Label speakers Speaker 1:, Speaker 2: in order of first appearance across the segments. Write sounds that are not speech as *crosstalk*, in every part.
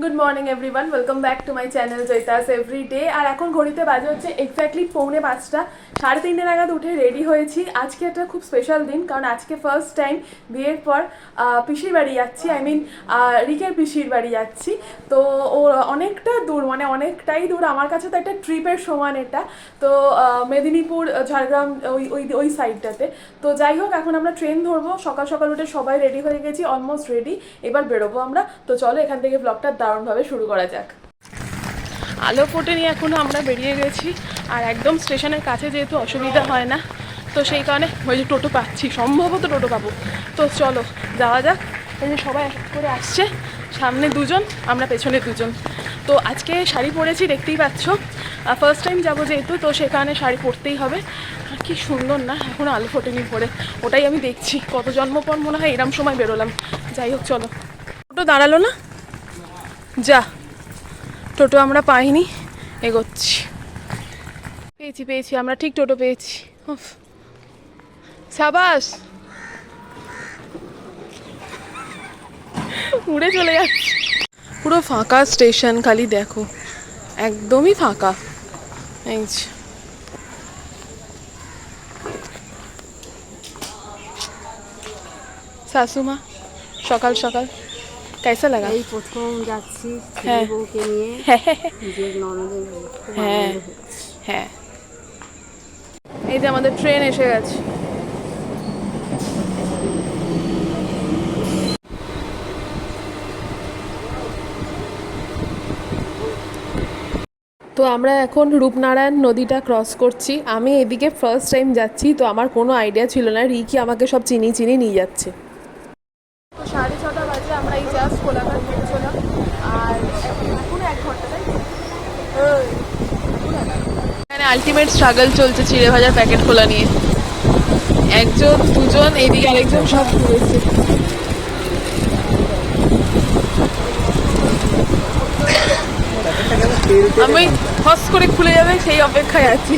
Speaker 1: Good morning everyone welcome back to my channel জৈতাস every day আর এখন ঘড়িতে বাজে হচ্ছে এক্স্যাক্টলি পৌনে পাঁচটা। সাড়ে তিনটে নাগাদ উঠে রেডি হয়েছি। আজকে একটা খুব স্পেশাল দিন, কারণ আজকে ফার্স্ট টাইম বিয়ের পর পিসির বাড়ি যাচ্ছি। আই মিন রিকের পিসির বাড়ি যাচ্ছি। তো ও অনেকটা দূর মানে অনেকটাই দূর। আমার কাছে তো একটা ট্রিপের সমান এটা। তো মেদিনীপুর, ঝাড়গ্রাম, ওই ওই ওই সাইডটাতে তো যাই হোক, এখন আমরা ট্রেন ধরবো। সকাল সকাল উঠে সবাই রেডি হয়ে গেছি অলমোস্ট রেডি এবার বেরোবো আমরা। তো চলো এখান থেকে ব্লগটা দারুণভাবে শুরু করা যাক। আলো ফোটেনি এখনও আমরা বেরিয়ে গেছি, আর একদম স্টেশনের কাছে যেহেতু অসুবিধা হয় না, তো সেই কারণে ওই যে টোটো পাচ্ছি, সম্ভবত টোটো পাবো। তো চলো, যাওয়া যাক। এই যে সবাই করে আসছে, সামনে দুজন, আমরা পেছনে দুজন। তো আজকে শাড়ি পরেছি, দেখতেই পাচ্ছ। ফার্স্ট টাইম যাব যেহেতু, তো সে কারণে শাড়ি পরতেই হবে। আর কি সুন্দর না, এখন আলো ফোটেনি পরে ওটাই আমি দেখছি, কত জন্ম পর মনে হয় এরম সময় বেরোলাম। যাই হোক, চলো। টোটো দাঁড়াল না? যা, টোটো আমরা পাইনি, এগোচ্ছি। পেয়েছি পেয়েছি, আমরা ঠিক টোটো পেয়েছি। সাবাস! উড়ে চলে যাচ্ছে। পুরো ফাঁকা স্টেশন, খালি দেখো। একদমই ফাঁকা। এই শাশুমা, সকাল সকাল। কেসা লাগা
Speaker 2: এই প্রথম যাচ্ছি
Speaker 1: হ্যাঁ।
Speaker 2: বউকে নিয়ে নিজের ননদের খুব
Speaker 1: হ্যাঁ।
Speaker 2: আনন্দ হচ্ছে।
Speaker 1: হ্যাঁ এই যে আমাদের ট্রেন এসে গেছে। তো আমরা এখন রূপনারায়ণ নদীটা ক্রস করছি। আমি এদিকে ফার্স্ট টাইম যাচ্ছি তো আমার কোনো আইডিয়া ছিল না। রিকি আমাকে সব চিনি চিনি নিয়ে যাচ্ছে। আমরা এই জাস্ট কোলাঘাট পৌঁছলাম। আর এখনও এক ঘণ্টা তাই এখানে আলটিমেট স্ট্রাগল চলছে চিড়ে ভাজার প্যাকেট খোলা নিয়ে। একজন দুজন এইদিকে আরেকজন সব ঘুরেছে। আমি হস করে খুলে যাবে সেই অপেক্ষায় আছি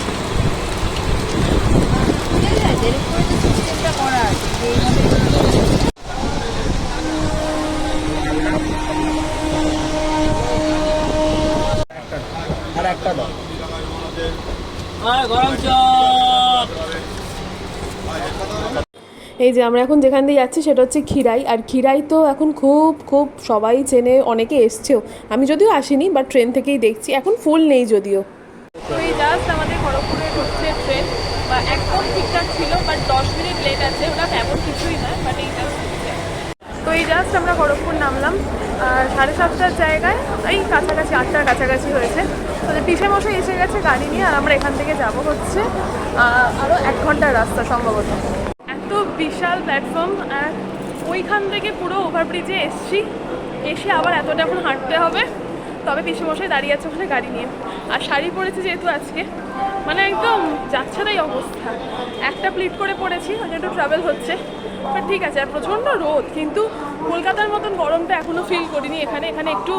Speaker 3: আর একটা দাও
Speaker 1: এই যে আমরা এখন যেখান দিয়ে যাচ্ছি সেটা হচ্ছে খিরাই আর খিরাই তো এখন খুব খুব সবাই চেনে, অনেকে এসছেও। আমি যদিও আসিনি বাট ট্রেন থেকেই দেখছি। এখন ফুল নেই যদিও। জাস্ট আমাদের ট্রেন বা ঠিকঠাক ছিল বাট দশ মিনিট লেট আছে। ওটা তেমন কিছুই নয় বাট এই জাস্ট আমরা খড়গপুর নামলাম, আর সাড়ে সাতটার জায়গায় এই কাছাকাছি, আটটার কাছাকাছি হয়েছে। তো পিসে মশাই এসে গেছে গাড়ি নিয়ে, আর আমরা এখান থেকে যাব হচ্ছে আরও এক ঘণ্টার রাস্তা সম্ভবত। এত বিশাল প্ল্যাটফর্ম আর ওইখান থেকে পুরো ওভারব্রিজে এসছি। এসে আবার এতটা এখন হাঁটতে হবে। তবে পিসেমশাই দাঁড়িয়ে আছে ওখানে গাড়ি নিয়ে। আর শাড়ি পরেছি যেহেতু আজকে মানে একদম যাচ্ছে তাই অবস্থা। একটা প্লিট করে পড়েছি জন্য একটু ট্রাভেল হচ্ছে। বাট ঠিক আছে, আর প্রচণ্ড রোদ, কিন্তু কলকাতার মতন গরমটা এখনও ফিল করিনি। এখানে এখানে একটু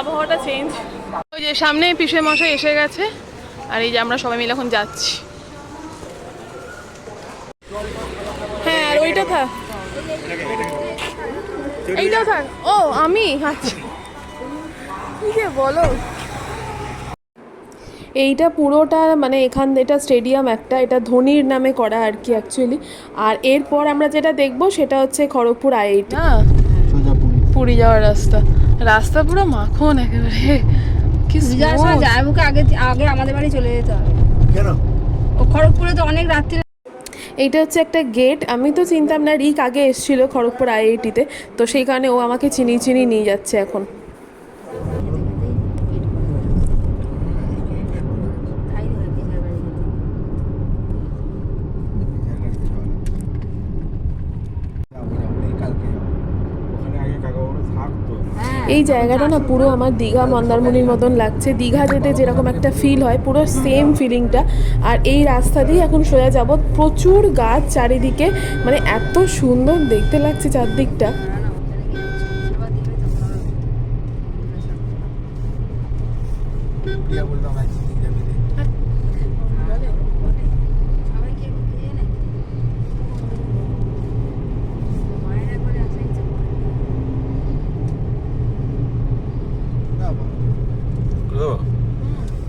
Speaker 1: আবহাওয়াটা চেঞ্জ ওই যে সামনে পিসে মশাই এসে গেছে, আর এই যে আমরা সবাই মিলে এখন যাচ্ছি। হ্যাঁ আর ওইটা থাক। এইটা থাক। ও, আমি? আচ্ছা। কি বলো। এইটা পুরোটা মানে এখান এটা স্টেডিয়াম একটা এটা ধোনির নামে করা আর কি অ্যাকচুয়ালি আর এরপর আমরা যেটা দেখব সেটা হচ্ছে খড়গপুর আইআইটি
Speaker 3: পুরী
Speaker 1: যাওয়ার রাস্তা। রাস্তা পুরো মাখন একেবারে। কি
Speaker 2: আগে আগে আমাদের বাড়ি চলে যেতে হবে।
Speaker 3: কেন?
Speaker 2: ও খড়গপুরে তো অনেক রাত্রি
Speaker 1: এইটা হচ্ছে একটা গেট আমি তো চিনতাম না রিক আগে এসেছিল খড়গপুর আইআইটিতে তো সেই কারণে ও আমাকে চিনি চিনি নিয়ে যাচ্ছে এখন
Speaker 3: ওখানে আগে কাকাবাবুরা থাকতো
Speaker 2: হ্যাঁ
Speaker 1: এই জায়গাটা না পুরো আমার দীঘা মন্দারমণির মতন লাগছে। দীঘা যেতে যেরকম একটা ফিল হয়, পুরো সেম ফিলিংটা আর এই রাস্তা দিয়ে এখন সোজা যাব। প্রচুর গাছ চারিদিকে মানে এত সুন্দর দেখতে লাগছে চারদিকটা
Speaker 3: প্রিয়া বলতো আমার চিনি যাবে
Speaker 2: সবাইকে ইয়ে নেই। মায়ের একবারে আসার ইচ্ছে করে।
Speaker 3: মা বাবা আসবে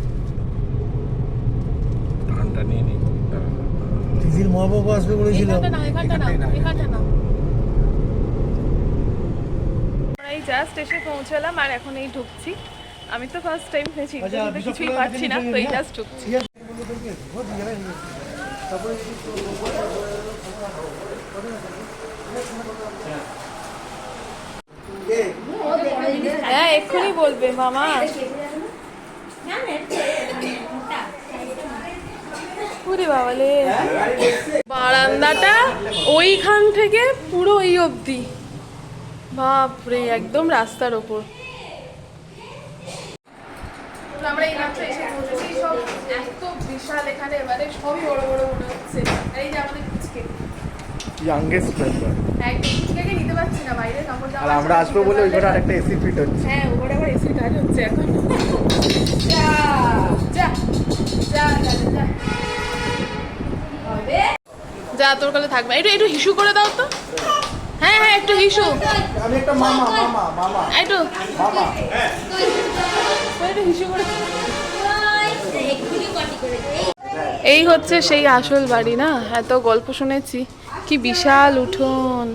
Speaker 3: বলেছিলাম
Speaker 1: এখানটা না এখানটা না
Speaker 3: এখানটাই না।
Speaker 1: এখানটা না। আমরা এই জাস্ট এসে পৌঁছালাম আর এখন এই ঢুকছি। আমি তো ফার্স্ট টাইম
Speaker 3: আচ্ছা, বিশপ
Speaker 1: কিছুই পাচ্ছি না তো এই জাস্ট ঢুকছি।
Speaker 3: গেছে তারপরে
Speaker 1: হ্যাঁ এক্ষুনি বলবে মামা। ওরে বাবালে বারান্দাটা ওইখান থেকে পুরো ওই অবধি। বাপরে একদম রাস্তার ওপর। আমরা এই মাত্র এসে পৌঁছেছি সব এত বিশাল এখানে মানে সবই বড় বড় মনে হচ্ছে। আর এই যে আমাদের কুচকে
Speaker 3: ইয়াংগেস্ট মেম্বার
Speaker 1: একদম কুচকেকে নিতে পারছি না বাইরে কাপড়
Speaker 3: আর আমরা আসব বলে ওই ঘরে আরেকটা এসি ফিট হচ্ছে।
Speaker 1: হ্যাঁ ওপরে আবার এসির কাজ হচ্ছে এখন। যা যা যা যা। যা তোর কাছে থাকবে। একটু একটু হিসু করে দাও তো। হ্যাঁ হ্যাঁ একটু হিসু।
Speaker 3: আমি একটা মামা মামা মামা।
Speaker 1: একটু।
Speaker 3: মামা।
Speaker 1: একটু হিসু করে এই হচ্ছে সেই আসল বাড়ি না? এত গল্প শুনেছি। কি বিশাল উঠোন।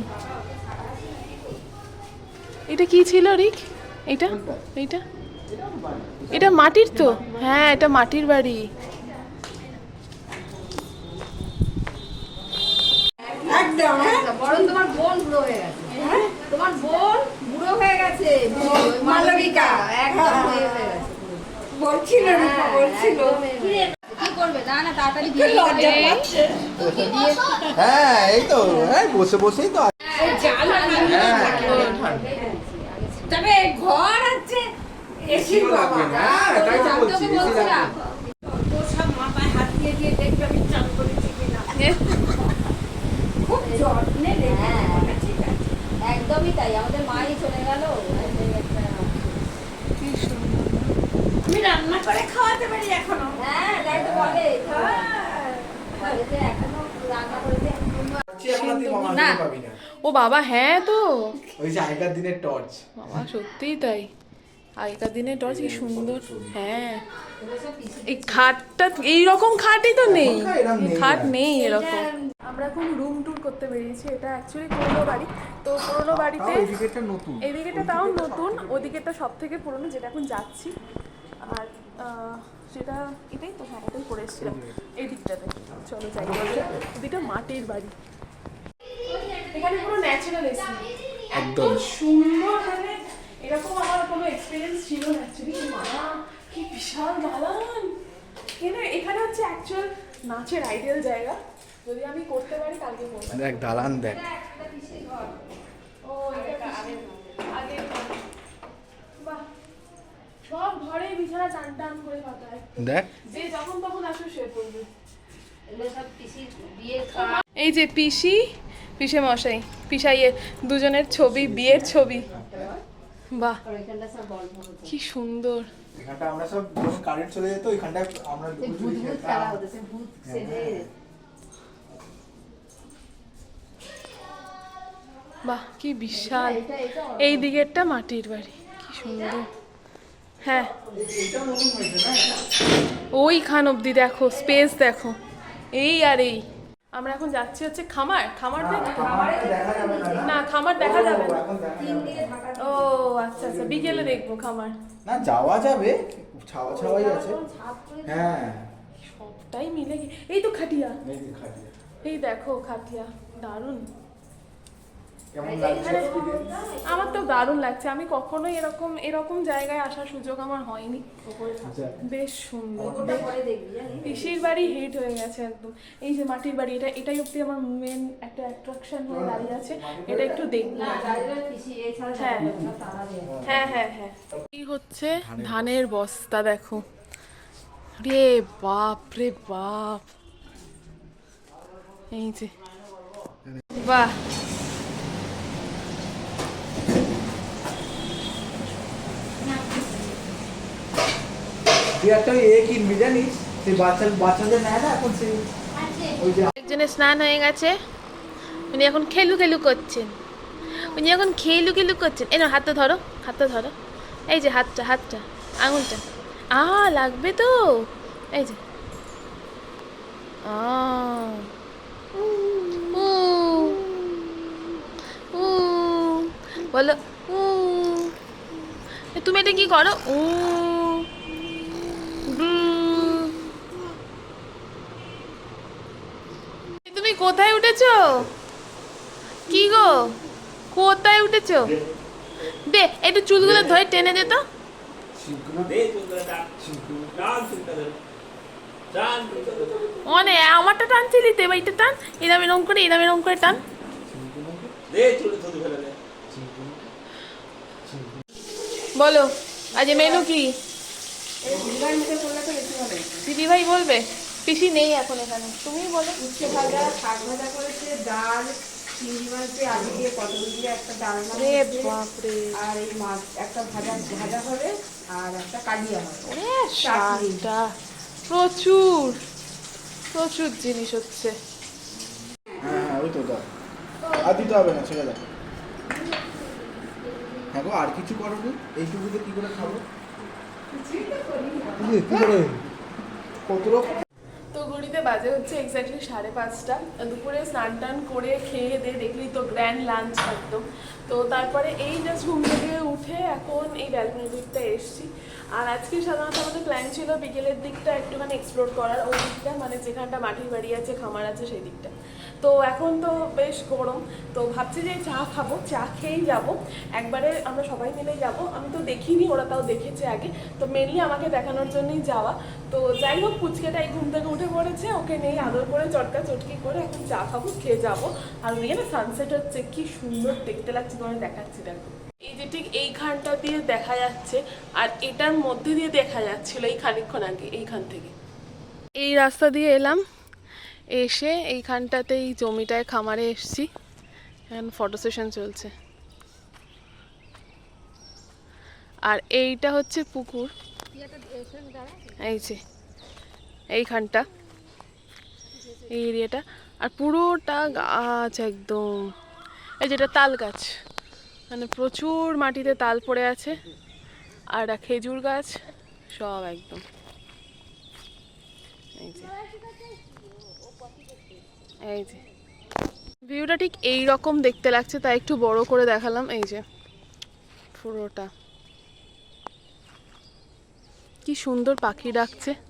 Speaker 1: এটা কি ছিল রিক? এটা এইটা? এটা মাটির তো? হ্যাঁ এটা মাটির বাড়ি।
Speaker 2: বরং তোমার বোন বুড়ো হয়ে গেছে। তোমার বোন বুড়ো হয়ে গেছে *laughs* মালবিকা। একদম হয়ে হয়ে গেছে।
Speaker 4: বলছিল বলছিল।
Speaker 2: কি করবে? না না তাড়াতাড়ি বিয়ে লজ্জা পাচ্ছে।
Speaker 3: হ্যাঁ এই তো হ্যাঁ বসে বসেই তো
Speaker 4: তবে ঘর আছে এসি বাবা।
Speaker 3: হ্যাঁ এটাই তো বলছি
Speaker 2: তোকে বলছিলাম।
Speaker 4: তোর সব মাথায় হাত দিয়ে দিয়ে দেখবে আমি চান করেছি কিনা। খুব যত্নে
Speaker 2: হ্যাঁ।
Speaker 4: ঠিক আছে?
Speaker 2: একদমই তাই আমাদের মাই চলে গেল
Speaker 4: আমি রান্না করে খাওয়াতে পারি এখনও?
Speaker 2: হ্যাঁ তাই তো বলে বলে এখনও রান্না করেছে
Speaker 3: না।
Speaker 1: ও বাবা হ্যাঁ তো।
Speaker 3: ওই যে আগেকার দিনের টর্চ।
Speaker 1: বাবা সত্যিই তাই। আগেকার দিনের টর্চ কি সুন্দর। হ্যাঁ। এই খাটটা এইরকম খাটই তো নেই। খাট নেই এরকম। আমরা এখন রুম ট্যুর করতে বেরিয়েছি এটা অ্যাকচুয়ালি পুরনো বাড়ি। তো পুরনো বাড়িতে
Speaker 3: তাও এদিকেরটা নতুন।
Speaker 1: এদিকেটা তাও নতুন ওদিকেটা সব থেকে পুরোনো যেটা এখন যাচ্ছি। আর সেটা এটাই তো হ্যাঁ এটাই করে এসেছিলাম। এই দিকটাতে চলো যাই। এদিকটা মাটির বাড়ি। এখানে পুরো ন্যাচারাল এসি
Speaker 3: একদম।
Speaker 1: সুন্দর মানে এরকম আমার কোনো এক্সপিরিয়েন্স ছিল না অ্যাকচুয়ালি মা কি বিশাল দালান। এখানে এখানে হচ্ছে অ্যাকচুয়াল নাচের আইডিয়াল জায়গা। যদি আমি করতে পারি কালকে করব।
Speaker 3: দেখ দালান দেখ।
Speaker 1: ও এটা বাহ সব ঘরে বিছানা টান টান করে পাতায়।
Speaker 3: দেখ।
Speaker 1: যে যখন তখন শুয়ে পড়বে এই যে পিসি পিসে মশাই পিসাইয়ের দুজনের ছবি বিয়ের ছবি। বাহ কি সুন্দর।
Speaker 3: এখানটা আমরা সব কারেন্ট চলে যেত ওইখানটা আমরা
Speaker 2: ভূত ভূত খেলা হতো সে ভূত সেজে
Speaker 1: বাহ কি বিশাল। এই দিকেরটা মাটির বাড়ি কি সুন্দর। হ্যাঁ। ওইখান অবধি দেখো স্পেস দেখো। এই আর এই। আমরা এখন যাচ্ছি হচ্ছে খামার। খামার
Speaker 3: দেখা না
Speaker 1: খামার দেখা যাবে না। ও আচ্ছা আচ্ছা বিকেলে দেখব খামার।
Speaker 3: না যাওয়া যাবে ছাওয়া ছাওয়াই আছে। হ্যাঁ।
Speaker 1: সবটাই মিলে এই তো খাটিয়া।
Speaker 3: এই
Speaker 1: দেখো খাটিয়া দারুণ। আমার তো দারুণ লাগছে। আমি কখনোই এরকম এরকম জায়গায় আসার সুযোগ আমার হয়নি।
Speaker 3: আচ্ছা।
Speaker 1: বেশ সুন্দর। পিসির বাড়ি হিট হয়ে গেছে একদম। এই যে মাটির বাড়ি এটা এটাই অব্দি আমার মেন একটা অ্যাট্রাকশন হয়ে দাঁড়িয়ে আছে। এটা একটু দেখব। হ্যাঁ। হ্যাঁ হ্যাঁ হ্যাঁ। এই হচ্ছে ধানের বস্তা দেখো। রে বাপ রে বাপ। এই যে। বাহ।
Speaker 3: তুই
Speaker 1: স্নান হয়ে গেছে। উনি এখন খেলু খেলু করছেন। উনি এখন খেলু খেলু করছেন। এই না হাতটা ধরো হাতটা ধরো। এই যে হাতটা হাতটা আঙুলটা। আ লাগবে তো। এই যে। বলো তুমি এটা কি করো? উম উঠেছো? কি গো? কোথায় উঠেছো? দে একটু চুলগুলো ধরে টেনে দে তো। মানে আমারটা টানছিলি তো এবার এটা টান। এরম এরম করে এরম এরম করে টান। বলো আজ মেনু কি? দিদি ভাই বলবে। পিসি নেই এখন এখানে। তুমি বলো।
Speaker 4: উচ্ছে ভাজা শাক ভাজা করেছে ডাল চিংড়ি মাছে আলু দিয়ে পটল দিয়ে একটা
Speaker 1: রে
Speaker 4: হয়েছে,
Speaker 1: বাপরে।
Speaker 4: আর এই মাছ একটা ভাজা ভাজা হবে আর একটা কালিয়া হবে।
Speaker 1: ওরে শাকটা। প্রচুর প্রচুর জিনিস হচ্ছে।
Speaker 3: হ্যাঁ হ্যাঁ ওই তো দাও। আর দিতে হবে না ছেড়ে দাও। হ্যাঁ গো আর কিছু করো নি? এইটুকুতে কি করে খাব? কি করে? কত রকম?
Speaker 1: তো ঘড়িতে বাজে হচ্ছে এক্স্যাক্টলি সাড়ে পাঁচটা। দুপুরে স্নান টান করে খেয়ে দিয়ে দেখলি তো গ্র্যান্ড লাঞ্চ একদম। তো তারপরে এই জাস্ট ঘুম থেকে উঠে এখন এই ব্যালকনির দিকটা এসছি। আর আজকে সাধারণত আমাদের প্ল্যান ছিল বিকেলের দিকটা একটুখানি এক্সপ্লোর করার। ওই দিকটা মানে যেখানটা মাটির বাড়ি আছে, খামার আছে সেই দিকটা। তো এখন তো বেশ গরম। তো ভাবছি যে চা খাব, চা খেয়েই যাব। একবারে আমরা সবাই মিলেই যাব। আমি তো দেখিনি, ওরা তাও দেখেছে আগে। তো মেনলি আমাকে দেখানোর জন্যই যাওয়া। তো যাই হোক পুচকেটা এই ঘুম থেকে উঠে পড়েছে, ওকে নেই, আদর করে, চটকা চটকি করে, এখন চা খাব খেয়ে যাব। আর ওদিকে না সানসেট হচ্ছে, কি সুন্দর দেখতে লাগছে তোমার দেখাচ্ছি, দেখো। এই যে ঠিক এইখানটা দিয়ে দেখা যাচ্ছে, আর এটার মধ্যে দিয়ে দেখা যাচ্ছিল এই খানিকক্ষণ আগে, এইখান থেকে। এই রাস্তা দিয়ে এলাম, এসে এইখানটাতে এই জমিটায় খামারে এসছি, এখন ফটো সেশন চলছে। আর এইটা হচ্ছে পুকুর। এই যে, এইখানটা। এই এরিয়াটা। আর পুরোটা গাছ একদম। এই যেটা তাল গাছ। মানে প্রচুর মাটিতে তাল পড়ে আছে। আর একটা খেজুর গাছ। সব একদম। এই যে। এই যে। ভিউটা ঠিক এই রকম দেখতে লাগছে, তাই একটু বড় করে দেখালাম। এই যে। পুরোটা। কি সুন্দর পাখি ডাকছে।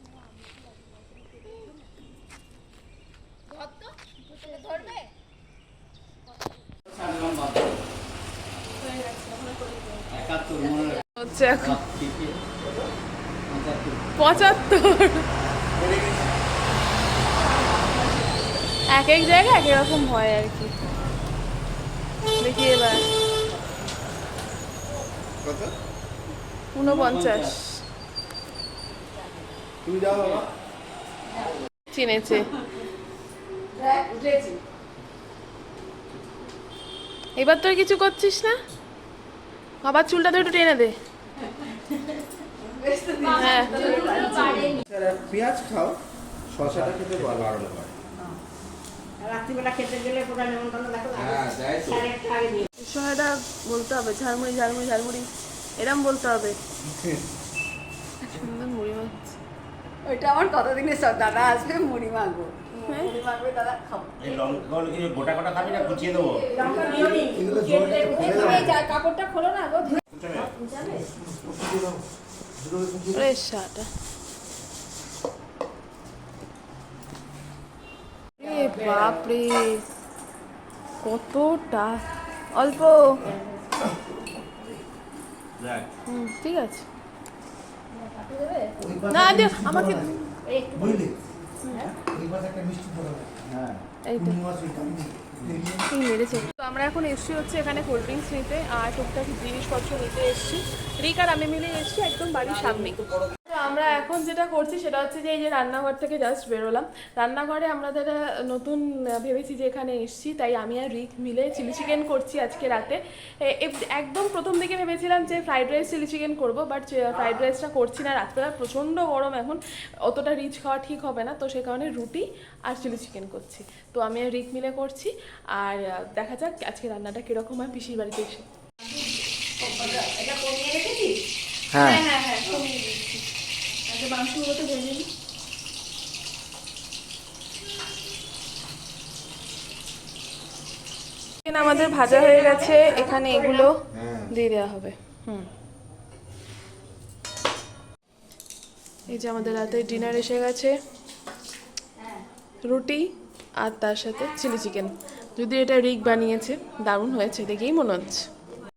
Speaker 1: হচ্ছে এখন পঁচাত্তর। এক এক জায়গায় এক রকম হয় আর কি। দেখি এবার।
Speaker 3: বাবা।
Speaker 1: চিনেছে। এবার তোর কিছু করছিস না? বাবার চুলটা তো একটু টেনে দে।
Speaker 3: পেঁয়াজ খাও শশাটা খেতে ভালো
Speaker 4: রাত্রিবেলা খেতে গেলে পুরো দেখো
Speaker 3: হ্যাঁ,
Speaker 1: বলতে হবে ঝালমুড়ি ঝালমুড়ি ঝালমুড়ি। এরম বলতে হবে। সুন্দর মুড়ি মাছ।
Speaker 4: ওইটা আমার কতদিনের সব দাদা আসবে মুড়ি মাখবো।
Speaker 1: হ্যাঁ?
Speaker 5: গোটা গোটা খাবি না কুচিয়ে দেবো?
Speaker 4: লঙ্কা নিয়ে নিই
Speaker 3: এগুলো জল-
Speaker 4: এই যা কাপড়টা খোলো না?
Speaker 1: ফ্রেশ শাটা বাপরে কতটা? অল্প। ঠিক আছে। না দে আমাকে
Speaker 3: বুঝলি
Speaker 1: এই মেরেছে। তো আমরা এখন এসছি হচ্ছে এখানে কোল্ড ড্রিঙ্কস নিতে, আর টুকটাক জিনিসপত্র নিতে এসছি। রিক আর আমি মিলে এসছি একদম বাড়ির সামনে। আমরা এখন যেটা করছি সেটা হচ্ছে যে এই যে রান্নাঘর থেকে জাস্ট বেরোলাম। রান্নাঘরে আমরা যারা নতুন ভেবেছি যে এখানে এসছি তাই আমি আর রিক মিলে চিলি চিকেন করছি আজকে রাতে। একদম প্রথম দিকে ভেবেছিলাম যে ফ্রাইড রাইস চিলি চিকেন করব বাট ফ্রাইড রাইসটা করছি না রাত্রেবেলা প্রচণ্ড গরম এখন অতটা রিচ খাওয়া ঠিক হবে না তো সে কারণে রুটি আর চিলি চিকেন করছি। তো আমি আর রিক মিলে করছি আর দেখা যাক আজকে রান্নাটা কীরকম হয় পিসির বাড়িতে এসে।
Speaker 4: এটা কমিয়ে
Speaker 3: হ্যাঁ।
Speaker 1: হ্যাঁ হ্যাঁ আচ্ছা মাংসগুলো তো ভেজে নিই চিকেন আমাদের ভাজা হয়ে গেছে এখানে এগুলো দিয়ে দেওয়া হবে। হুম। এই যে আমাদের রাতে ডিনার এসে গেছে। রুটি আর তার সাথে চিলি চিকেন। যদি এটা রিক বানিয়েছে দারুণ হয়েছে দেখেই মনে হচ্ছে।